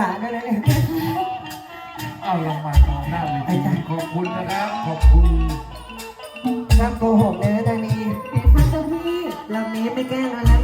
วะด้เนี่ย เอาลงมาต่อหน้าเลยขอบคุณนะครับ ขอบคุณน้าโกหกเลยนะทางนี้ไหนคะเจ้าพี่ราเนี้ไม่แก้แล้วนะ